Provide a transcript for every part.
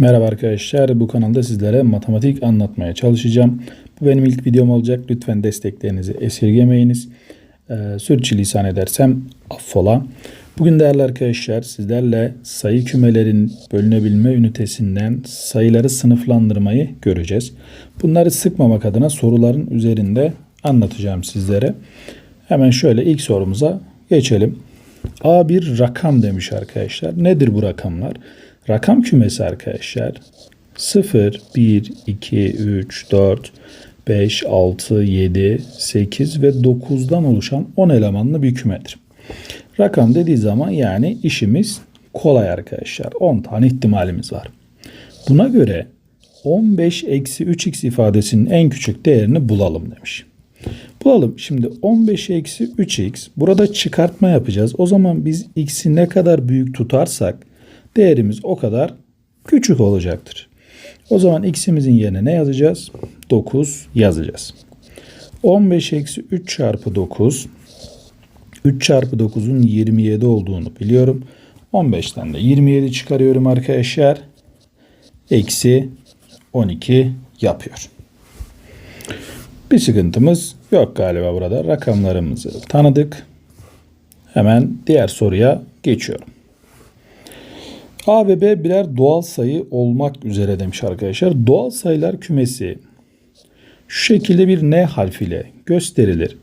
Merhaba arkadaşlar. Bu kanalda sizlere matematik anlatmaya çalışacağım. Bu benim ilk videom olacak. Lütfen desteklerinizi esirgemeyiniz. Ee, sürçülisan edersem affola. Bugün değerli arkadaşlar sizlerle sayı kümelerin bölünebilme ünitesinden sayıları sınıflandırmayı göreceğiz. Bunları sıkmamak adına soruların üzerinde anlatacağım sizlere. Hemen şöyle ilk sorumuza geçelim. A bir rakam demiş arkadaşlar. Nedir bu rakamlar? Rakam kümesi arkadaşlar 0, 1, 2, 3, 4, 5, 6, 7, 8 ve 9'dan oluşan 10 elemanlı bir kümedir. Rakam dediği zaman yani işimiz kolay arkadaşlar. 10 tane ihtimalimiz var. Buna göre 15 eksi 3x ifadesinin en küçük değerini bulalım demiş. Bulalım. Şimdi 15 eksi 3x burada çıkartma yapacağız. O zaman biz x'i ne kadar büyük tutarsak değerimiz o kadar küçük olacaktır. O zaman x'imizin yerine ne yazacağız? 9 yazacağız. 15 eksi 3 çarpı 9 3 çarpı 9'un 27 olduğunu biliyorum. 15'ten de 27 çıkarıyorum arkadaşlar. Eksi 12 yapıyor. Bir sıkıntımız yok galiba burada. Rakamlarımızı tanıdık. Hemen diğer soruya geçiyorum. A ve B birer doğal sayı olmak üzere demiş arkadaşlar. Doğal sayılar kümesi şu şekilde bir N harfiyle gösterilir.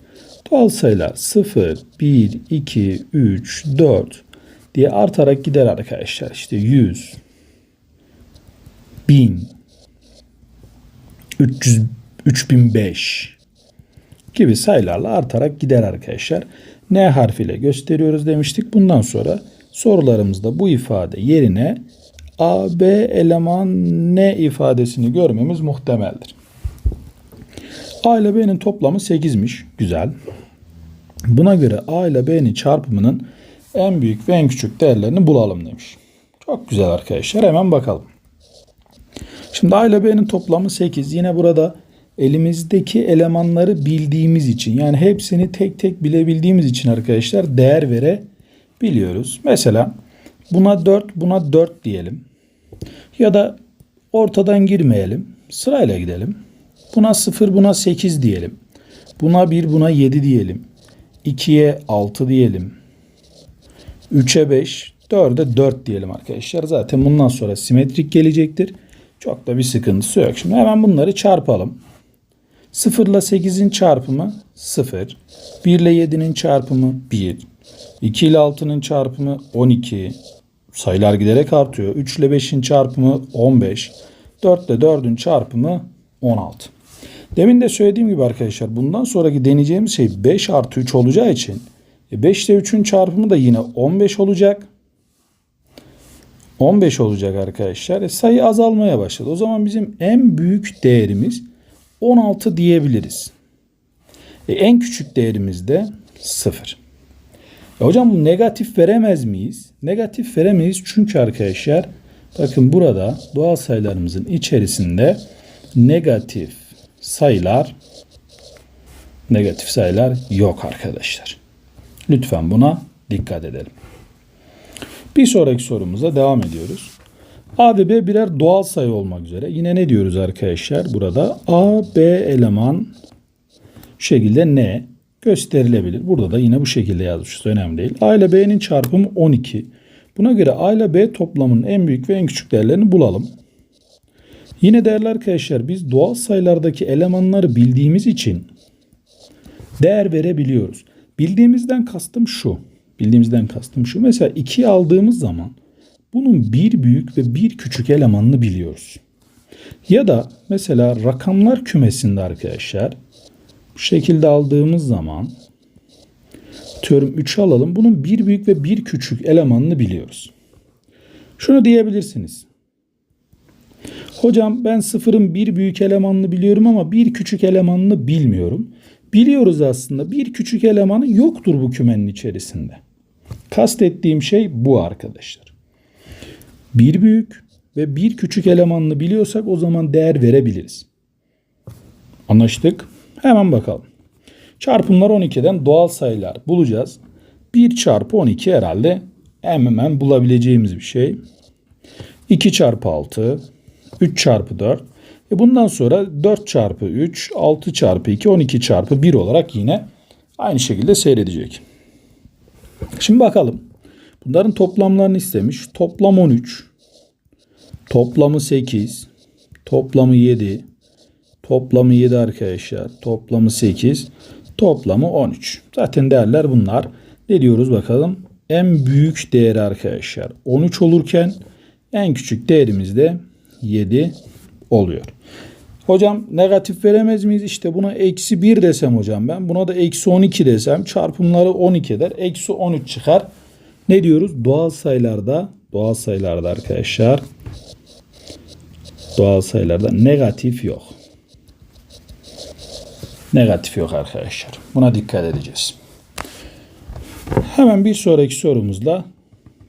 Doğal sayılar 0, 1, 2, 3, 4 diye artarak gider arkadaşlar. İşte 100, 1000, 300, 3005 gibi sayılarla artarak gider arkadaşlar. N harfiyle gösteriyoruz demiştik. Bundan sonra sorularımızda bu ifade yerine A, B eleman N ifadesini görmemiz muhtemeldir. A ile B'nin toplamı 8'miş. Güzel. Buna göre A ile B'nin çarpımının en büyük ve en küçük değerlerini bulalım demiş. Çok güzel arkadaşlar. Hemen bakalım. Şimdi A ile B'nin toplamı 8. Yine burada elimizdeki elemanları bildiğimiz için yani hepsini tek tek bilebildiğimiz için arkadaşlar değer verebiliyoruz. Mesela buna 4 buna 4 diyelim. Ya da ortadan girmeyelim. Sırayla gidelim. Buna 0 buna 8 diyelim. Buna 1 buna 7 diyelim. 2'ye 6 diyelim. 3'e 5, 4'e 4 diyelim arkadaşlar. Zaten bundan sonra simetrik gelecektir. Çok da bir sıkıntısı yok. Şimdi hemen bunları çarpalım. 0 ile 8'in çarpımı 0. 1 ile 7'nin çarpımı 1. 2 ile 6'nın çarpımı 12. Sayılar giderek artıyor. 3 ile 5'in çarpımı 15. 4 ile 4'ün çarpımı 16. Demin de söylediğim gibi arkadaşlar bundan sonraki deneyeceğimiz şey 5 artı 3 olacağı için 5 ile 3'ün çarpımı da yine 15 olacak. 15 olacak arkadaşlar. E, sayı azalmaya başladı. O zaman bizim en büyük değerimiz 16 diyebiliriz. E, en küçük değerimiz de 0. E, hocam negatif veremez miyiz? Negatif veremeyiz çünkü arkadaşlar bakın burada doğal sayılarımızın içerisinde negatif sayılar negatif sayılar yok arkadaşlar. Lütfen buna dikkat edelim. Bir sonraki sorumuza devam ediyoruz. A ve B birer doğal sayı olmak üzere. Yine ne diyoruz arkadaşlar? Burada A, B eleman şekilde N gösterilebilir. Burada da yine bu şekilde yazmışız. Önemli değil. A ile B'nin çarpımı 12. Buna göre A ile B toplamının en büyük ve en küçük değerlerini bulalım. Yine değerli arkadaşlar biz doğal sayılardaki elemanları bildiğimiz için değer verebiliyoruz. Bildiğimizden kastım şu. Bildiğimizden kastım şu. Mesela 2'yi aldığımız zaman bunun bir büyük ve bir küçük elemanını biliyoruz. Ya da mesela rakamlar kümesinde arkadaşlar bu şekilde aldığımız zaman atıyorum 3'ü alalım. Bunun bir büyük ve bir küçük elemanını biliyoruz. Şunu diyebilirsiniz. Hocam ben sıfırın bir büyük elemanını biliyorum ama bir küçük elemanını bilmiyorum. Biliyoruz aslında bir küçük elemanı yoktur bu kümenin içerisinde. Kastettiğim şey bu arkadaşlar. Bir büyük ve bir küçük elemanını biliyorsak o zaman değer verebiliriz. Anlaştık. Hemen bakalım. Çarpımlar 12'den doğal sayılar bulacağız. 1 çarpı 12 herhalde hemen bulabileceğimiz bir şey. 2 çarpı 6, 3 çarpı 4. E bundan sonra 4 çarpı 3, 6 çarpı 2, 12 çarpı 1 olarak yine aynı şekilde seyredecek. Şimdi bakalım. Bunların toplamlarını istemiş. Toplam 13. Toplamı 8. Toplamı 7. Toplamı 7 arkadaşlar. Toplamı 8. Toplamı 13. Zaten değerler bunlar. Ne diyoruz bakalım? En büyük değeri arkadaşlar 13 olurken en küçük değerimiz de 7 oluyor. Hocam negatif veremez miyiz? İşte buna eksi 1 desem hocam ben. Buna da eksi 12 desem çarpımları 12 eder. Eksi 13 çıkar. Ne diyoruz? Doğal sayılarda doğal sayılarda arkadaşlar doğal sayılarda negatif yok. Negatif yok arkadaşlar. Buna dikkat edeceğiz. Hemen bir sonraki sorumuzla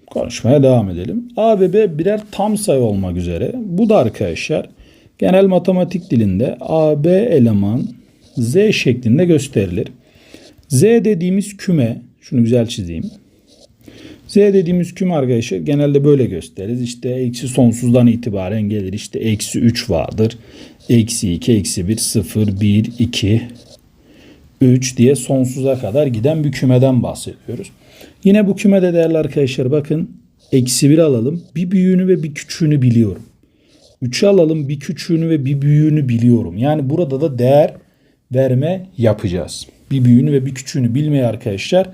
konuşmaya devam edelim. A ve B birer tam sayı olmak üzere. Bu da arkadaşlar genel matematik dilinde A, B eleman Z şeklinde gösterilir. Z dediğimiz küme, şunu güzel çizeyim. Z dediğimiz küme arkadaşlar genelde böyle gösteririz. İşte eksi sonsuzdan itibaren gelir. İşte eksi 3 vardır. Eksi 2, eksi 1, 0, 1, 2, 3 diye sonsuza kadar giden bir kümeden bahsediyoruz. Yine bu kümede değerli arkadaşlar bakın eksi 1 alalım. Bir büyüğünü ve bir küçüğünü biliyorum. 3'ü alalım bir küçüğünü ve bir büyüğünü biliyorum. Yani burada da değer verme yapacağız. Bir büyüğünü ve bir küçüğünü bilmeye arkadaşlar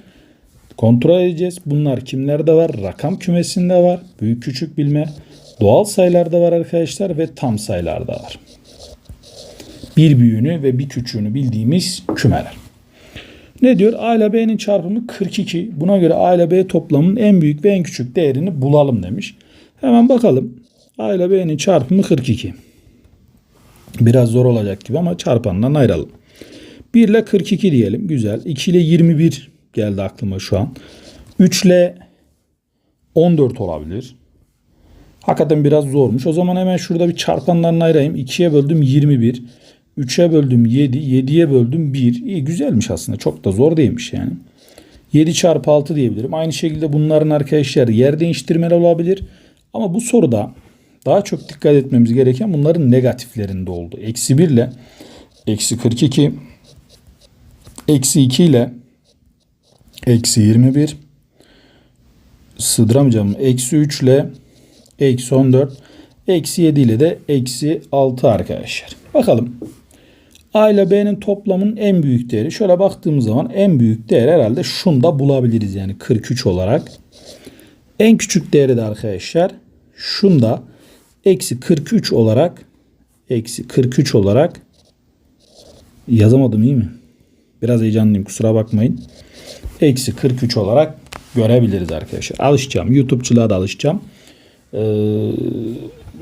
kontrol edeceğiz. Bunlar kimlerde var? Rakam kümesinde var. Büyük küçük bilme. Doğal sayılarda var arkadaşlar ve tam sayılarda var. Bir büyüğünü ve bir küçüğünü bildiğimiz kümeler. Ne diyor? A ile B'nin çarpımı 42. Buna göre A ile B toplamının en büyük ve en küçük değerini bulalım demiş. Hemen bakalım. A ile B'nin çarpımı 42. Biraz zor olacak gibi ama çarpandan ayıralım. 1 ile 42 diyelim. Güzel. 2 ile 21 geldi aklıma şu an. 3 ile 14 olabilir. Hakikaten biraz zormuş. O zaman hemen şurada bir çarpanlarını ayırayım. 2'ye böldüm 21. 3'e böldüm 7. 7'ye böldüm 1. İyi güzelmiş aslında. Çok da zor değilmiş yani. 7 çarpı 6 diyebilirim. Aynı şekilde bunların arkadaşlar yer değiştirmeleri olabilir. Ama bu soruda daha çok dikkat etmemiz gereken bunların negatiflerinde oldu. Eksi 1 ile eksi 42 eksi 2 ile eksi 21 sığdıramayacağım. Eksi 3 ile eksi 14 eksi 7 ile de eksi 6 arkadaşlar. Bakalım. A ile B'nin toplamının en büyük değeri. Şöyle baktığımız zaman en büyük değer herhalde şunda bulabiliriz yani 43 olarak. En küçük değeri de arkadaşlar şunda eksi 43 olarak eksi 43 olarak yazamadım iyi mi? Biraz heyecanlıyım kusura bakmayın. Eksi 43 olarak görebiliriz arkadaşlar. Alışacağım. YouTube'çılığa da alışacağım. Ee,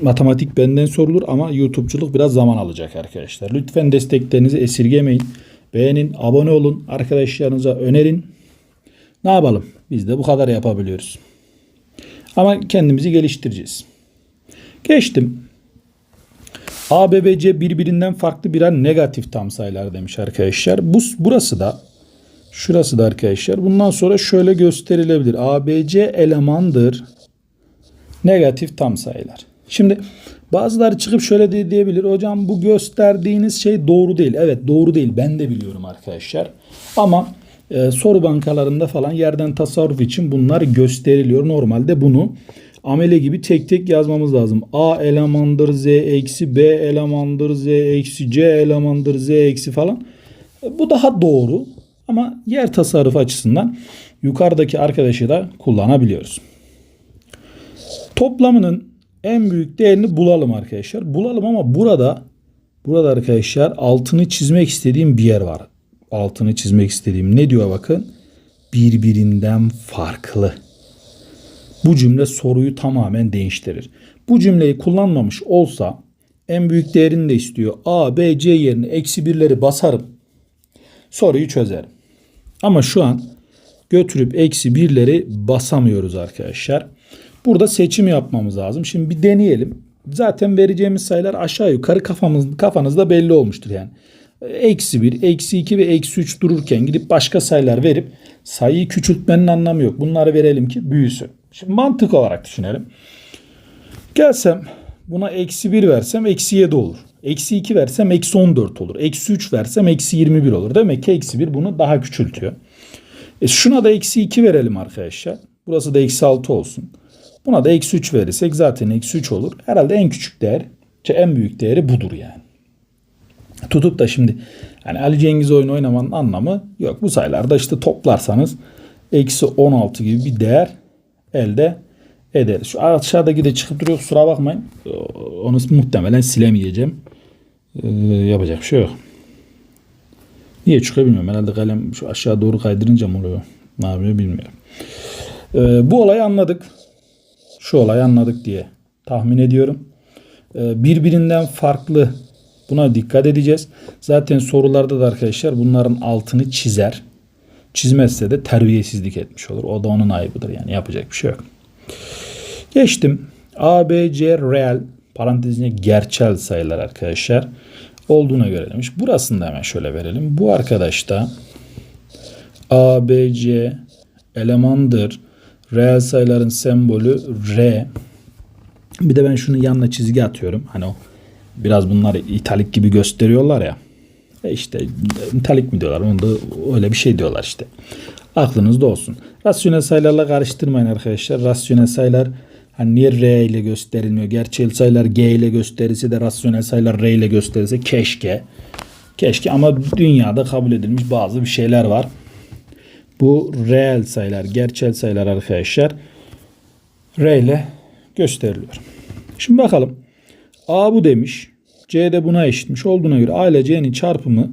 matematik benden sorulur ama YouTube'culuk biraz zaman alacak arkadaşlar. Lütfen desteklerinizi esirgemeyin. Beğenin, abone olun, arkadaşlarınıza önerin. Ne yapalım? Biz de bu kadar yapabiliyoruz. Ama kendimizi geliştireceğiz. Geçtim. A, B, B, C birbirinden farklı birer negatif tam sayılar demiş arkadaşlar. Bu, burası da şurası da arkadaşlar. Bundan sonra şöyle gösterilebilir. A, B, C elemandır. Negatif tam sayılar. Şimdi bazıları çıkıp şöyle de diyebilir. Hocam bu gösterdiğiniz şey doğru değil. Evet doğru değil. Ben de biliyorum arkadaşlar. Ama e, soru bankalarında falan yerden tasarruf için bunlar gösteriliyor. Normalde bunu amele gibi tek tek yazmamız lazım. A elemandır Z eksi B elemandır Z eksi C elemandır Z eksi falan. E, bu daha doğru. Ama yer tasarrufu açısından yukarıdaki arkadaşı da kullanabiliyoruz. Toplamının en büyük değerini bulalım arkadaşlar. Bulalım ama burada burada arkadaşlar altını çizmek istediğim bir yer var. Altını çizmek istediğim ne diyor bakın? Birbirinden farklı. Bu cümle soruyu tamamen değiştirir. Bu cümleyi kullanmamış olsa en büyük değerini de istiyor. A, B, C yerine eksi birleri basarım. Soruyu çözerim. Ama şu an götürüp eksi birleri basamıyoruz arkadaşlar. Burada seçim yapmamız lazım. Şimdi bir deneyelim. Zaten vereceğimiz sayılar aşağı yukarı kafamız, kafanızda belli olmuştur yani. Eksi 1, eksi 2 ve eksi 3 dururken gidip başka sayılar verip sayıyı küçültmenin anlamı yok. Bunları verelim ki büyüsün. Şimdi mantık olarak düşünelim. Gelsem buna eksi 1 versem eksi 7 olur. Eksi 2 versem eksi 14 olur. Eksi 3 versem eksi 21 olur. Demek ki eksi 1 bunu daha küçültüyor. E şuna da eksi 2 verelim arkadaşlar. Burası da eksi 6 olsun. Buna da eksi 3 verirsek zaten eksi 3 olur. Herhalde en küçük değer, en büyük değeri budur yani. Tutup da şimdi yani Ali Cengiz oyunu oynamanın anlamı yok. Bu sayılarda işte toplarsanız eksi 16 gibi bir değer elde ederiz. Şu aşağıdaki de çıkıp duruyor kusura bakmayın. Onu muhtemelen silemeyeceğim. Ee, yapacak bir şey yok. Niye çıkıyor bilmiyorum. Herhalde kalem şu aşağı doğru kaydırınca mı oluyor? Ne yapıyor bilmiyorum. Ee, bu olayı anladık. Şu olayı anladık diye tahmin ediyorum. Ee, birbirinden farklı buna dikkat edeceğiz. Zaten sorularda da arkadaşlar bunların altını çizer. Çizmezse de terbiyesizlik etmiş olur. O da onun ayıbıdır yani yapacak bir şey yok. Geçtim. A, B, C reel parantezine gerçel sayılar arkadaşlar olduğuna göre demiş. Burasını da hemen şöyle verelim. Bu arkadaş da A, B, C elemandır. Reel sayıların sembolü R. Bir de ben şunu yanına çizgi atıyorum. Hani o biraz bunlar italik gibi gösteriyorlar ya. E işte italik mi diyorlar? Onu da öyle bir şey diyorlar işte. Aklınızda olsun. Rasyonel sayılarla karıştırmayın arkadaşlar. Rasyonel sayılar hani niye R ile gösterilmiyor? Gerçel sayılar G ile gösterilse de rasyonel sayılar R ile gösterilse keşke. Keşke ama dünyada kabul edilmiş bazı bir şeyler var. Bu reel sayılar, gerçel sayılar arkadaşlar R ile gösteriliyor. Şimdi bakalım. A bu demiş. C de buna eşitmiş olduğuna göre A ile C'nin çarpımı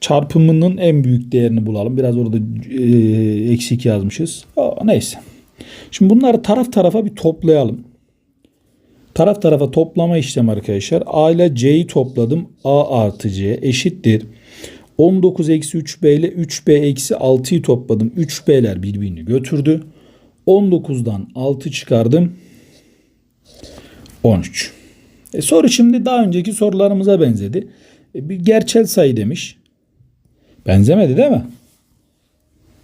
çarpımının en büyük değerini bulalım. Biraz orada e, eksik yazmışız. Aa, neyse. Şimdi bunları taraf tarafa bir toplayalım. Taraf tarafa toplama işlemi arkadaşlar. A ile C'yi topladım. A artı C eşittir. 19 eksi 3B ile 3B eksi 6'yı topladım. 3B'ler birbirini götürdü. 19'dan 6 çıkardım. 13. E soru şimdi daha önceki sorularımıza benzedi. E bir gerçel sayı demiş. Benzemedi değil mi?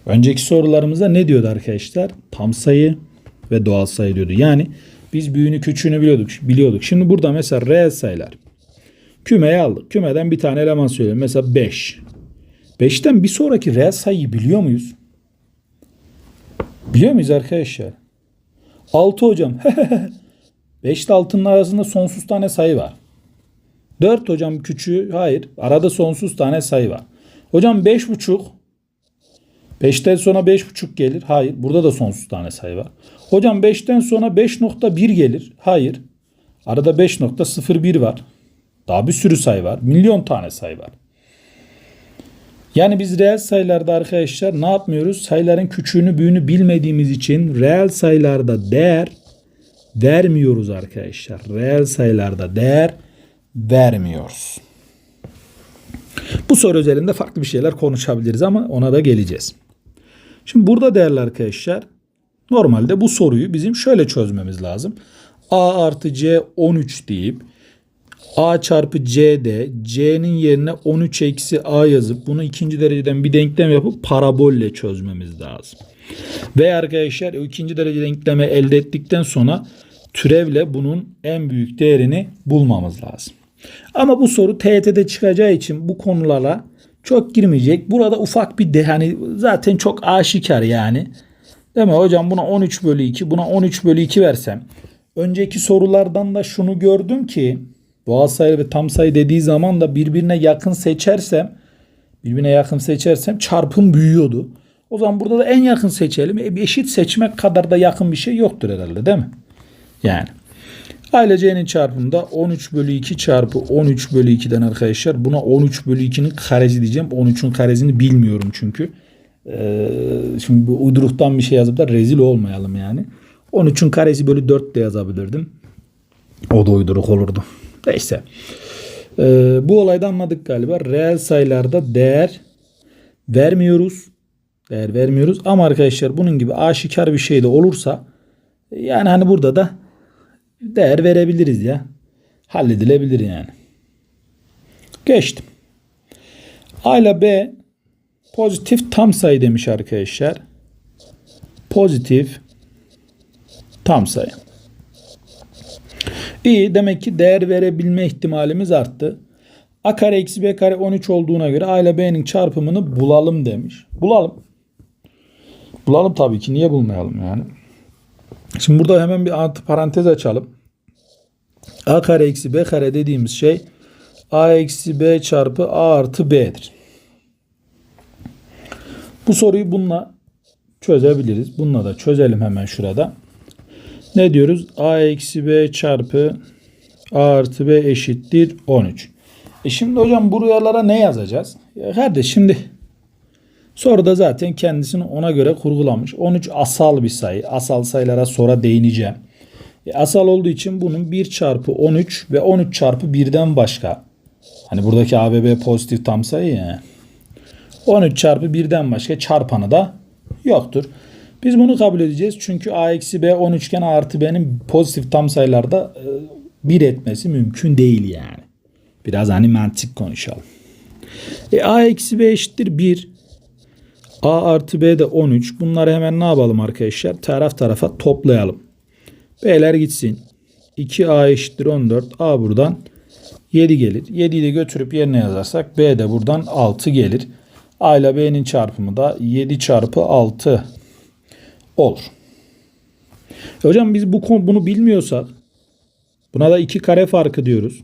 Önceki sorularımızda ne diyordu arkadaşlar? Tam sayı ve doğal sayı diyordu. Yani biz büyüğünü küçüğünü biliyorduk. biliyorduk. Şimdi burada mesela reel sayılar. Kümeye aldık. Kümeden bir tane eleman söyleyelim. Mesela 5. 5'ten bir sonraki reel sayıyı biliyor muyuz? Biliyor muyuz arkadaşlar? 6 hocam. 5 ile 6'nın arasında sonsuz tane sayı var. 4 hocam küçüğü hayır. Arada sonsuz tane sayı var. Hocam 5,5 5'ten sonra 5,5 gelir. Hayır. Burada da sonsuz tane sayı var. Hocam 5'ten sonra 5.1 gelir. Hayır. Arada 5.01 var. Daha bir sürü sayı var. Milyon tane sayı var. Yani biz reel sayılarda arkadaşlar ne yapmıyoruz? Sayıların küçüğünü büyüğünü bilmediğimiz için reel sayılarda değer vermiyoruz arkadaşlar. Reel sayılarda değer vermiyoruz. Bu soru üzerinde farklı bir şeyler konuşabiliriz ama ona da geleceğiz. Şimdi burada değerli arkadaşlar normalde bu soruyu bizim şöyle çözmemiz lazım. A artı C 13 deyip A çarpı C'de C'nin yerine 13 eksi A yazıp bunu ikinci dereceden bir denklem yapıp parabolle çözmemiz lazım. Ve arkadaşlar ikinci derece denkleme elde ettikten sonra türevle bunun en büyük değerini bulmamız lazım. Ama bu soru TYT'de çıkacağı için bu konulara çok girmeyecek. Burada ufak bir de hani zaten çok aşikar yani. Değil mi hocam buna 13 bölü 2 buna 13 bölü 2 versem. Önceki sorulardan da şunu gördüm ki doğal sayı ve tam sayı dediği zaman da birbirine yakın seçersem birbirine yakın seçersem çarpım büyüyordu. O zaman burada da en yakın seçelim. E, eşit seçmek kadar da yakın bir şey yoktur herhalde değil mi? Yani. A ile C'nin çarpımında 13 bölü 2 çarpı 13 bölü 2'den arkadaşlar buna 13 bölü 2'nin karesi diyeceğim. 13'ün karesini bilmiyorum çünkü. Ee, şimdi bu uyduruktan bir şey yazıp da rezil olmayalım yani. 13'ün karesi bölü 4 de yazabilirdim. O da uyduruk olurdu. Neyse. Ee, bu olayda anladık galiba. Reel sayılarda değer vermiyoruz. Değer vermiyoruz. Ama arkadaşlar bunun gibi aşikar bir şey de olursa yani hani burada da değer verebiliriz ya. Halledilebilir yani. Geçtim. A ile B pozitif tam sayı demiş arkadaşlar. Pozitif tam sayı. İyi demek ki değer verebilme ihtimalimiz arttı. A kare eksi B kare 13 olduğuna göre A ile B'nin çarpımını bulalım demiş. Bulalım. Bulalım tabii ki. Niye bulmayalım yani? Şimdi burada hemen bir altı parantez açalım. A kare eksi B kare dediğimiz şey A eksi B çarpı A artı B'dir. Bu soruyu bununla çözebiliriz. Bununla da çözelim hemen şurada. Ne diyoruz? A eksi B çarpı A artı B eşittir 13. E şimdi hocam buraya ne yazacağız? Ya kardeş şimdi soruda zaten kendisini ona göre kurgulamış. 13 asal bir sayı. Asal sayılara sonra değineceğim. E asal olduğu için bunun 1 çarpı 13 ve 13 çarpı 1'den başka. Hani buradaki ABB pozitif tam sayı ya. 13 çarpı 1'den başka çarpanı da yoktur. Biz bunu kabul edeceğiz. Çünkü a eksi b 13 iken a artı b'nin pozitif tam sayılarda 1 etmesi mümkün değil yani. Biraz hani mantık konuşalım. E, a eksi b eşittir 1. a artı b de 13. Bunları hemen ne yapalım arkadaşlar? Taraf tarafa toplayalım. b'ler gitsin. 2a eşittir 14. a buradan 7 gelir. 7'yi de götürüp yerine yazarsak b de buradan 6 gelir. A ile B'nin çarpımı da 7 çarpı 6 olur. Hocam biz bu konu bunu bilmiyorsak buna da 2 kare farkı diyoruz.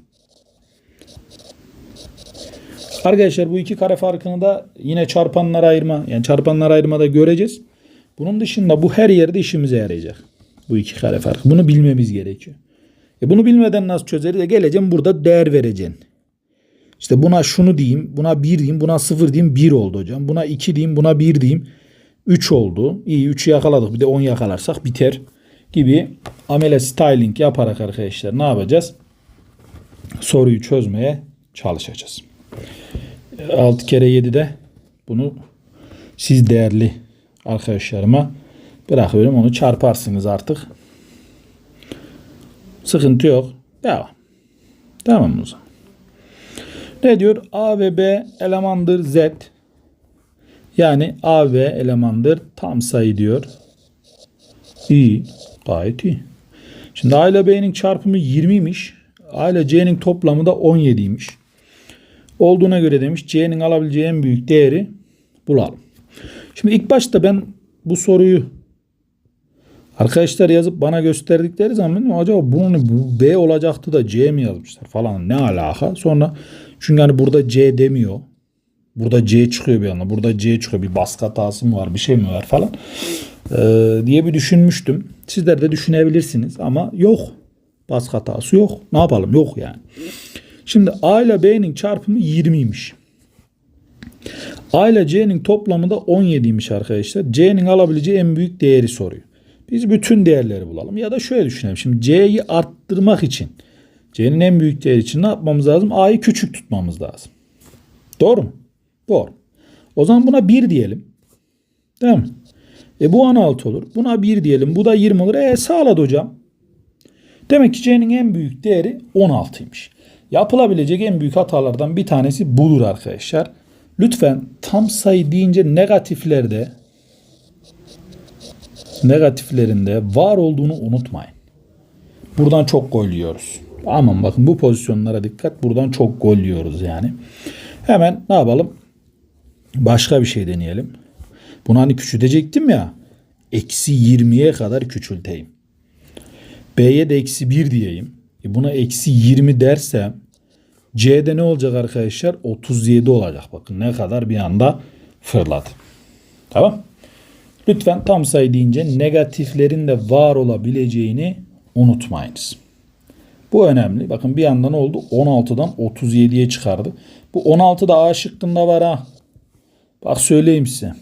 Arkadaşlar bu iki kare farkını da yine çarpanlara ayırma yani çarpanlara ayırmada göreceğiz. Bunun dışında bu her yerde işimize yarayacak. Bu iki kare farkı. Bunu bilmemiz gerekiyor. E bunu bilmeden nasıl çözeriz? E geleceğim burada değer vereceksin. İşte buna şunu diyeyim, buna 1 diyeyim, buna 0 diyeyim 1 oldu hocam. Buna 2 diyeyim, buna 1 diyeyim 3 oldu. İyi 3'ü yakaladık bir de 10 yakalarsak biter gibi amele styling yaparak arkadaşlar ne yapacağız? Soruyu çözmeye çalışacağız. 6 kere 7'de bunu siz değerli arkadaşlarıma bırakıyorum. Onu çarparsınız artık. Sıkıntı yok. Devam. Tamam o? Ne diyor? A ve B elemandır Z. Yani A ve elemandır tam sayı diyor. İyi. Gayet iyi. Şimdi A ile B'nin çarpımı 20'ymiş. A ile C'nin toplamı da 17'ymiş. Olduğuna göre demiş C'nin alabileceği en büyük değeri bulalım. Şimdi ilk başta ben bu soruyu arkadaşlar yazıp bana gösterdikleri zaman acaba bunun bu B olacaktı da C mi yazmışlar falan ne alaka? Sonra çünkü hani burada C demiyor. Burada C çıkıyor bir anda. Burada C çıkıyor. Bir baskı hatası mı var? Bir şey mi var falan. Ee, diye bir düşünmüştüm. Sizler de düşünebilirsiniz ama yok. Baskı hatası yok. Ne yapalım? Yok yani. Şimdi A ile B'nin çarpımı 20'ymiş. A ile C'nin toplamı da 17'ymiş arkadaşlar. C'nin alabileceği en büyük değeri soruyor. Biz bütün değerleri bulalım. Ya da şöyle düşünelim. Şimdi C'yi arttırmak için C'nin en büyük değeri için ne yapmamız lazım? A'yı küçük tutmamız lazım. Doğru mu? Doğru. O zaman buna 1 diyelim. Değil mi? E bu 16 olur. Buna 1 diyelim. Bu da 20 olur. E sağladı hocam. Demek ki C'nin en büyük değeri 16'ymış. Yapılabilecek en büyük hatalardan bir tanesi budur arkadaşlar. Lütfen tam sayı deyince negatiflerde negatiflerinde var olduğunu unutmayın. Buradan çok gol yiyoruz. Aman bakın bu pozisyonlara dikkat. Buradan çok gol yiyoruz yani. Hemen ne yapalım? Başka bir şey deneyelim. Bunu hani küçültecektim ya. Eksi 20'ye kadar küçülteyim. B'ye de eksi 1 diyeyim. E buna eksi 20 dersem C'de ne olacak arkadaşlar? 37 olacak. Bakın ne kadar bir anda fırladı. Tamam. Lütfen tam sayı deyince negatiflerin de var olabileceğini unutmayınız. Bu önemli. Bakın bir anda ne oldu? 16'dan 37'ye çıkardı. Bu 16 da A şıkkında var ha. Bak söyleyeyim size.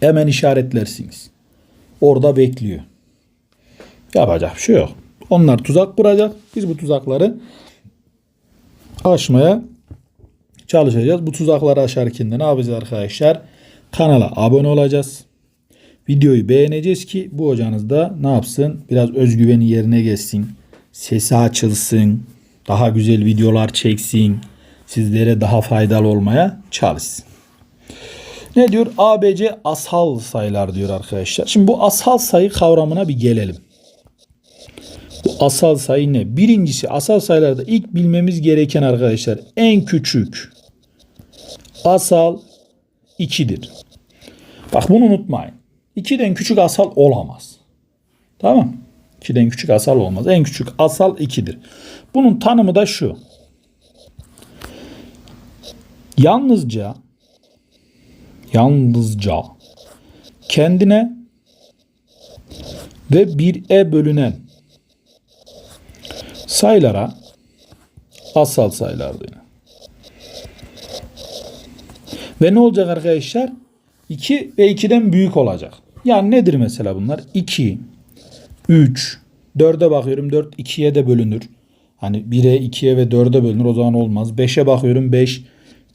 Hemen işaretlersiniz. Orada bekliyor. Yapacak bir şey yok. Onlar tuzak kuracak. Biz bu tuzakları aşmaya çalışacağız. Bu tuzakları aşarken de ne yapacağız arkadaşlar? Kanala abone olacağız. Videoyu beğeneceğiz ki bu hocanız da ne yapsın? Biraz özgüveni yerine geçsin. Sesi açılsın. Daha güzel videolar çeksin. Sizlere daha faydalı olmaya çalışsın. Ne diyor? ABC asal sayılar diyor arkadaşlar. Şimdi bu asal sayı kavramına bir gelelim. Bu asal sayı ne? Birincisi asal sayılarda ilk bilmemiz gereken arkadaşlar en küçük asal 2'dir. Bak bunu unutmayın. 2'den küçük asal olamaz. Tamam. 2'den küçük asal olmaz. En küçük asal 2'dir. Bunun tanımı da şu. Yalnızca yalnızca kendine ve 1'e bölünen sayılara asal sayılardır. Ve ne olacak arkadaşlar? 2 ve 2'den büyük olacak. Yani nedir mesela bunlar? 2, 3, 4'e bakıyorum 4 2'ye de bölünür. Hani 1'e 2'ye ve 4'e bölünür o zaman olmaz. 5'e bakıyorum 5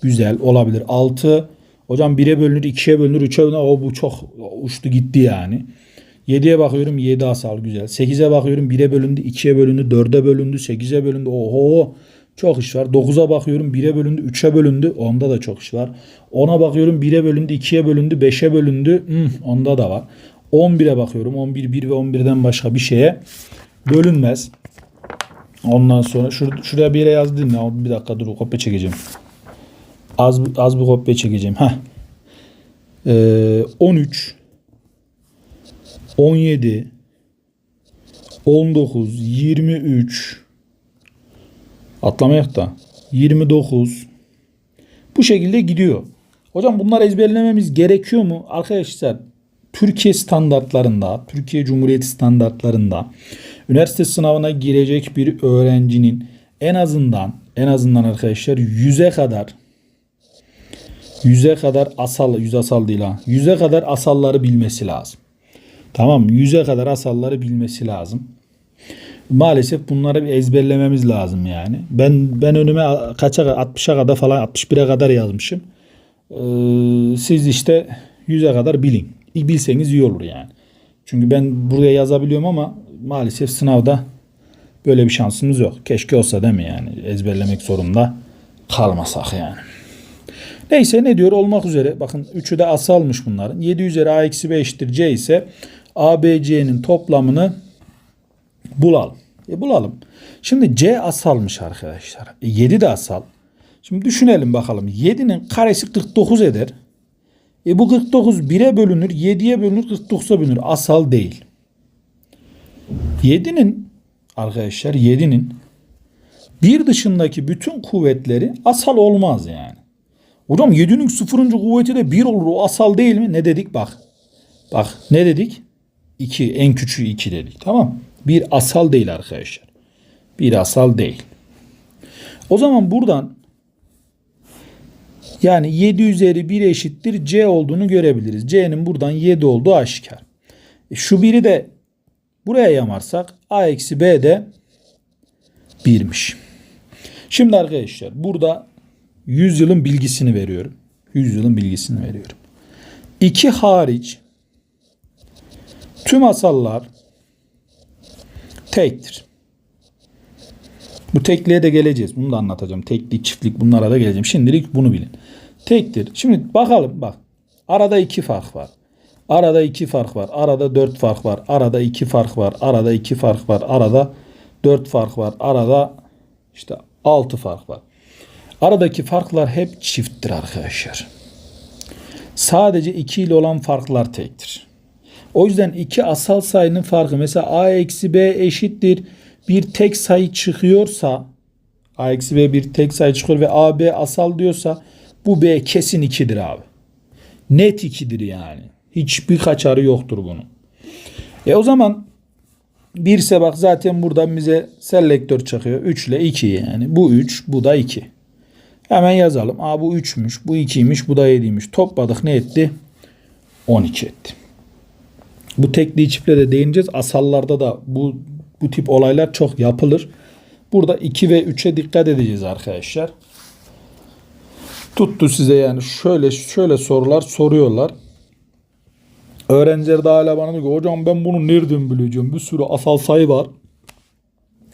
güzel olabilir. 6 hocam 1'e bölünür 2'ye bölünür 3'e bölünür. O bu çok uçtu gitti yani. 7'ye bakıyorum 7 asal güzel. 8'e bakıyorum 1'e bölündü 2'ye bölündü 4'e bölündü 8'e bölündü. Oho çok iş var. 9'a bakıyorum 1'e bölündü 3'e bölündü. Onda da çok iş var. 10'a bakıyorum 1'e bölündü 2'ye bölündü 5'e bölündü. Hmm, onda da var. 11'e bakıyorum 11 1 ve 11'den başka bir şeye bölünmez. Ondan sonra şur şuraya bir yere yazdım ya. Bir dakika dur kopya çekeceğim. Az az bir kopya çekeceğim. Heh. Ee, 13 17 19 23 atlamayak da 29 bu şekilde gidiyor. Hocam bunlar ezberlememiz gerekiyor mu? Arkadaşlar Türkiye standartlarında, Türkiye Cumhuriyeti standartlarında üniversite sınavına girecek bir öğrencinin en azından en azından arkadaşlar 100'e kadar 100'e kadar asal, 100 asal değil ha. 100'e kadar asalları bilmesi lazım. Tamam 100'e kadar asalları bilmesi lazım. Maalesef bunları bir ezberlememiz lazım yani. Ben ben önüme kaça 60'a kadar falan 61'e kadar yazmışım. Ee, siz işte 100'e kadar bilin. Bilseniz iyi olur yani. Çünkü ben buraya yazabiliyorum ama maalesef sınavda böyle bir şansımız yok. Keşke olsa değil mi yani? Ezberlemek zorunda kalmasak yani. Neyse ne diyor olmak üzere. Bakın üçü de asalmış bunların. 7 üzeri a eksi b eşittir c ise ABC'nin toplamını bulalım. E bulalım. Şimdi C asalmış arkadaşlar. E 7 de asal. Şimdi düşünelim bakalım. 7'nin karesi 49 eder. E bu 49 1'e bölünür, 7'ye bölünür, 49'a bölünür. Asal değil. 7'nin arkadaşlar 7'nin bir dışındaki bütün kuvvetleri asal olmaz yani. Hocam 7'nin sıfırıncı kuvveti de 1 olur. O asal değil mi? Ne dedik? Bak. Bak ne dedik? 2 en küçüğü 2 dedik. Tamam. Bir asal değil arkadaşlar. Bir asal değil. O zaman buradan yani 7 üzeri 1 eşittir C olduğunu görebiliriz. C'nin buradan 7 olduğu aşikar. E şu biri de buraya yamarsak A eksi B de 1'miş. Şimdi arkadaşlar burada 100 yılın bilgisini veriyorum. 100 yılın bilgisini veriyorum. 2 hariç tüm asallar tektir. Bu tekliğe de geleceğiz. Bunu da anlatacağım. Teklik, çiftlik bunlara da geleceğim. Şimdilik bunu bilin. Tektir. Şimdi bakalım bak. Arada iki fark var. Arada iki fark var. Arada dört fark var. Arada iki fark var. Arada iki fark var. Arada dört fark var. Arada işte altı fark var. Aradaki farklar hep çifttir arkadaşlar. Sadece 2 ile olan farklar tektir. O yüzden iki asal sayının farkı mesela a eksi b eşittir bir tek sayı çıkıyorsa a eksi b bir tek sayı çıkıyor ve a b asal diyorsa bu b kesin 2'dir abi. Net 2'dir yani. Hiçbir kaçarı yoktur bunun. E o zaman bir ise bak zaten buradan bize selektör çıkıyor. 3 ile 2 yani. Bu 3 bu da 2. Hemen yazalım. Aa bu 3'müş, bu 2'ymiş, bu da 7'ymiş. Topladık ne etti? 12 etti. Bu tekliği çiftle de değineceğiz. Asallarda da bu bu tip olaylar çok yapılır. Burada 2 ve 3'e dikkat edeceğiz arkadaşlar. Tuttu size yani şöyle şöyle sorular soruyorlar. Öğrenciler de hala bana diyor hocam ben bunu nereden bileceğim? Bir sürü asal sayı var.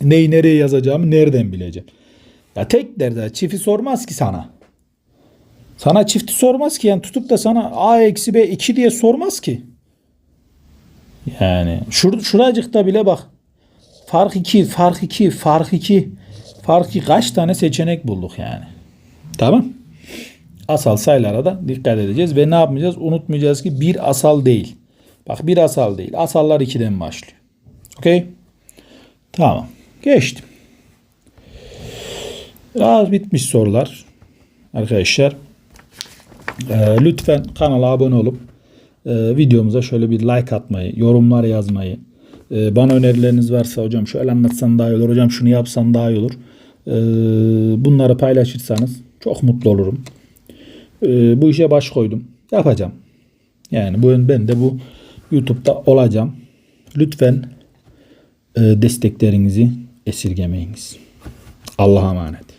Neyi nereye yazacağımı nereden bileceğim? Ya tek derdi çifti sormaz ki sana. Sana çifti sormaz ki yani tutup da sana a eksi b 2 diye sormaz ki. Yani şur şuracıkta bile bak Fark 2, fark 2, fark 2. Fark 2 kaç tane seçenek bulduk yani. Tamam. Asal sayılara da dikkat edeceğiz ve ne yapmayacağız? Unutmayacağız ki bir asal değil. Bak bir asal değil. Asallar 2'den başlıyor. Okey? Tamam. Geçtim. Az bitmiş sorular. Arkadaşlar. Ee, lütfen kanala abone olup e, videomuza şöyle bir like atmayı, yorumlar yazmayı, e, bana önerileriniz varsa hocam şöyle anlatsan daha iyi olur, hocam şunu yapsan daha iyi olur. E, bunları paylaşırsanız çok mutlu olurum. E, bu işe baş koydum. Yapacağım. Yani bu ben de bu YouTube'da olacağım. Lütfen e, desteklerinizi esirgemeyiniz. Allah'a emanet.